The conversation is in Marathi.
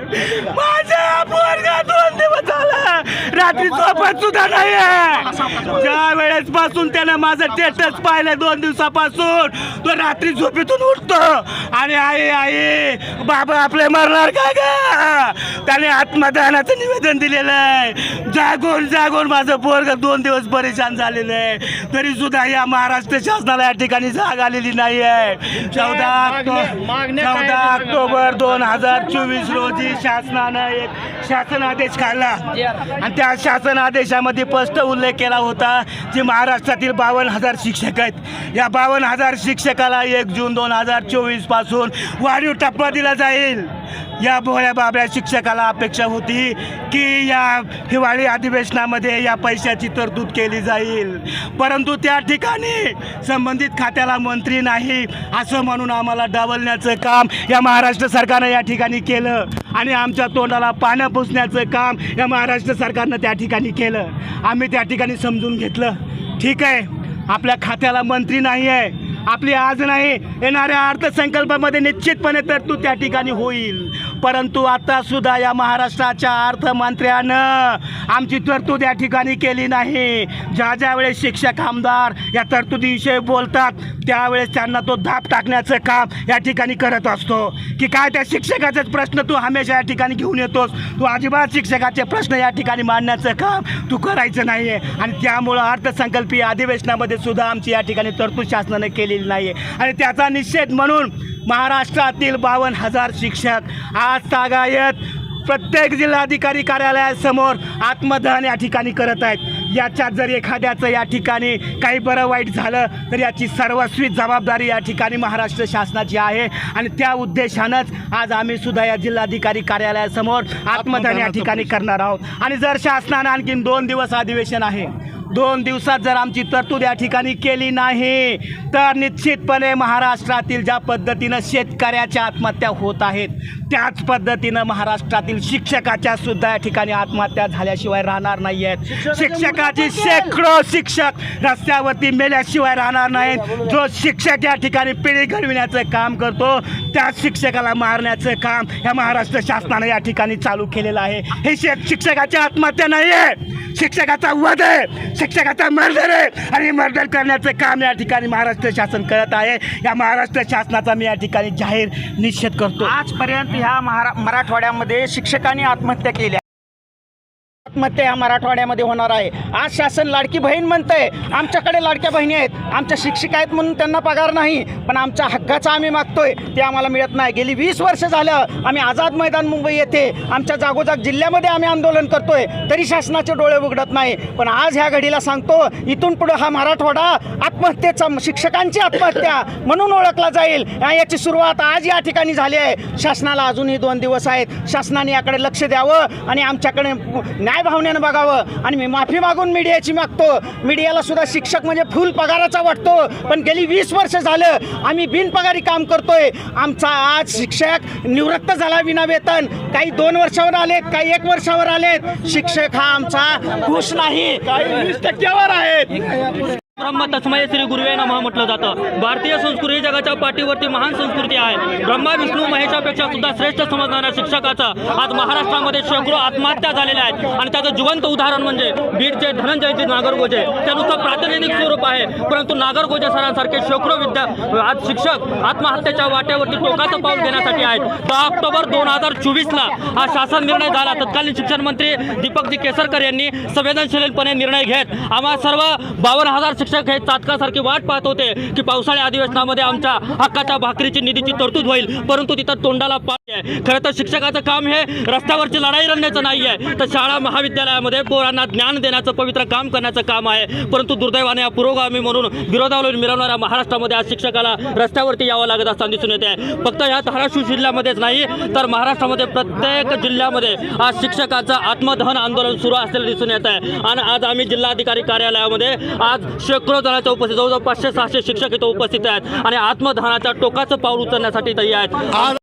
我别 रात्री झोपत सुद्धा नाहीये. ज्या वेळेस पासून त्यानं माझं टेस्टच पाहिलं दोन दिवसापासून तो रात्री झोपेतून उठतो. आणि आई आई बाबा आपले मरणार काय ग? त्याने आत्मदानाचं निवेदन दिलेलं आहे. जागून जागून माझं पोरग दोन दिवस परेशान झालेलं आहे. तरी सुद्धा या महाराष्ट्र शासनाला या ठिकाणी जाग आलेली नाही आहे चौदा ऑक्टोबर चौदा ऑक्टोबर दोन हजार चोवीस रोजी शासनानं एक शासन आदेश काढला. आणि त्या शासन आदेशामध्ये स्पष्ट उल्लेख केला होता की महाराष्ट्रातील बावन्न हजार शिक्षक आहेत. या बावन्न हजार शिक्षकाला एक जून दोन हजार चोवीसपासून वाढीव टप्पा दिला जाईल. या भोळ्या बाबड्या शिक्षकाला अपेक्षा होती की या हिवाळी अधिवेशनामध्ये या पैशाची तरतूद केली जाईल. परंतु त्या ठिकाणी संबंधित खात्याला मंत्री नाही असं म्हणून आम्हाला डावलण्याचं काम या महाराष्ट्र सरकारनं या ठिकाणी केलं. आणि आमच्या तोंडाला पानं पुसण्याचं काम या महाराष्ट्र सरकारनं त्या ठिकाणी केलं. आम्ही त्या ठिकाणी समजून घेतलं. ठीक आहे. आपल्या खात्याला मंत्री नाही आहे आपली आज नाही येणाऱ्या अर्थसंकल्पामध्ये निश्चितपणे तरतूद त्या ठिकाणी होईल. परंतु आत्तासुद्धा या महाराष्ट्राच्या अर्थमंत्र्यानं आमची तरतूद या ठिकाणी केली नाही. ज्या ज्या वेळेस शिक्षक आमदार या तरतुदीविषयी बोलतात त्यावेळेस त्यांना तो धाप टाकण्याचं काम या ठिकाणी करत असतो. की काय त्या शिक्षकाचाच प्रश्न तू हमेशा या ठिकाणी घेऊन येतोस? तू अजिबात शिक्षकाचे प्रश्न या ठिकाणी मांडण्याचं काम तू करायचं नाही आहे आणि त्यामुळं अर्थसंकल्पीय अधिवेशनामध्ये सुद्धा आमची या ठिकाणी तरतूद शासनाने केलेली नाही आहे आणि त्याचा निषेध म्हणून महाराष्ट्रातील बावन्न हजार शिक्षक आज तागायत प्रत्येक जिल्हाधिकारी कार्यालयासमोर आत्मदहन या ठिकाणी करत आहेत. याच्यात जर एखाद्याचं या ठिकाणी काही बरं वाईट झालं तर याची सर्वस्वी जबाबदारी या ठिकाणी महाराष्ट्र शासनाची आहे. आणि त्या उद्देशानंच आज आम्ही सुद्धा या जिल्हाधिकारी कार्यालयासमोर आत्मदहन या ठिकाणी करणार आहोत. आणि जर शासनानं आणखीन दोन दिवस अधिवेशन आहे दोन दिवसात जर आमची तरतूद या ठिकाणी केली नाही तर निश्चितपणे महाराष्ट्रातील ज्या पद्धतीनं शेतकऱ्याच्या आत्महत्या होत आहेत त्याच पद्धतीनं महाराष्ट्रातील शिक्षकाच्या सुद्धा या ठिकाणी आत्महत्या झाल्याशिवाय राहणार नाही आहेत शिक्षकाची शेकडो शिक्षक रस्त्यावरती मेल्याशिवाय राहणार नाहीत. जो शिक्षक या ठिकाणी पिढी घडविण्याचं काम करतो त्याच शिक्षकाला मारण्याचं काम या महाराष्ट्र शासनानं या ठिकाणी चालू केलेलं आहे. हे शे- शिक्षकाची आत्महत्या नाही आहे शिक्षकाचा वध आहे. शिक्षकाचा मर्डर आहे. आणि मर्डर करण्याचं काम या ठिकाणी महाराष्ट्र शासन करत आहे. या महाराष्ट्र शासनाचा मी या ठिकाणी जाहीर निषेध करतो. आजपर्यंत ह्या महारा मराठवाड्यामध्ये शिक्षकांनी आत्महत्या केल्या आत्महत्या या मराठवाड्यामध्ये होणार आहे. आज शासन लाडकी बहीण म्हणतंय आमच्याकडे लाडक्या बहिणी आहेत. आमच्या शिक्षिका आहेत म्हणून त्यांना पगार नाही पण आमच्या हक्काचा आम्ही मागतोय ते आम्हाला मिळत नाही. गेली वीस वर्ष झालं आम्ही आझाद मैदान मुंबई येथे आमच्या जागोजाग जिल्ह्यामध्ये आम्ही आंदोलन करतोय तरी शासनाचे डोळे उघडत नाही. पण आज ह्या घडीला सांगतो इथून पुढे हा मराठवाडा आत्महत्येचा शिक्षकांची आत्महत्या म्हणून ओळखला जाईल. याची सुरुवात आज या ठिकाणी झाली आहे. शासनाला अजूनही दोन दिवस आहेत. शासनाने याकडे लक्ष द्यावं आणि आमच्याकडे न्याय भावनेनं बघावं? आणि मी माफी मागून मीडियाची मागतो. मीडियाला सुद्धा शिक्षक म्हणजे फुल पगाराचा वाटतो. पण गेली वीस वर्ष झालं आम्ही बिनपगारी काम करतोय. आमचा आज शिक्षक निवृत्त झाला विना वेतन काही दोन वर्षावर आलेत काही एक वर्षावर आलेत. शिक्षक हा आमचा खुश नाही. काही वीस टक्क्यावर आहेत. ब्रह्म तस्मय श्री गुरुवे नमः म्हटलं जातं. भारतीय संस्कृती जगाच्या पाठीवरती महान संस्कृती आहे. ब्रह्मा विष्णू महेशापेक्षा सुद्धा श्रेष्ठ समजणाऱ्या शिक्षकाचा आज महाराष्ट्रामध्ये शेकडो आत्महत्या झालेल्या आहेत. आणि त्याचं जिवंत उदाहरण म्हणजे बीडचे धनंजयचे नागरगोजे. त्यानुसार प्रातिनिधिक स्वरूप आहे परंतु नागरगोजे सरांसारखे शेकडो विद्या आज शिक्षक आत्महत्येच्या वाट्यावरती टोकाचं पाऊल घेण्यासाठी आहेत. दहा ऑक्टोबर दोन हजार चोवीसला हा शासन निर्णय झाला. तत्कालीन शिक्षण मंत्री दीपकजी केसरकर यांनी संवेदनशीलपणे निर्णय घेत आम्हा सर्व बावन्न हजार शिक्षक हे चातकासारखी वाट पाहत होते की पावसाळ्या अधिवेशनामध्ये आमच्या हक्काच्या भाकरीची निधीची तरतूद होईल परंतु तिथं तोंडाला खरं तर शिक्षकाचं काम हे रस्त्यावरची लढाई लढण्याचं नाही आहे. तर शाळा महाविद्यालयामध्ये पोरांना ज्ञान देण्याचं पवित्र काम करण्याचं काम आहे. परंतु दुर्दैवाने या पुरोगामी म्हणून विरोधावरून मिळवणाऱ्या महाराष्ट्रामध्ये आज शिक्षकाला रस्त्यावरती यावं लागत असताना दिसून येते आहे. फक्त या धाराशिव जिल्ह्यामध्येच नाही तर महाराष्ट्रामध्ये प्रत्येक जिल्ह्यामध्ये आज शिक्षकाचं आत्मदहन आंदोलन सुरू असलेलं दिसून येत आहे. आणि आज आम्ही जिल्हाधिकारी कार्यालयामध्ये आज शेकडो जणांच्या उपस्थित जवळजवळ पाचशे सहाशे शिक्षक इथं उपस्थित आहेत. आणि आत्मदहनाच्या टोकाचं पाऊल उचलण्यासाठी तयार आहेत.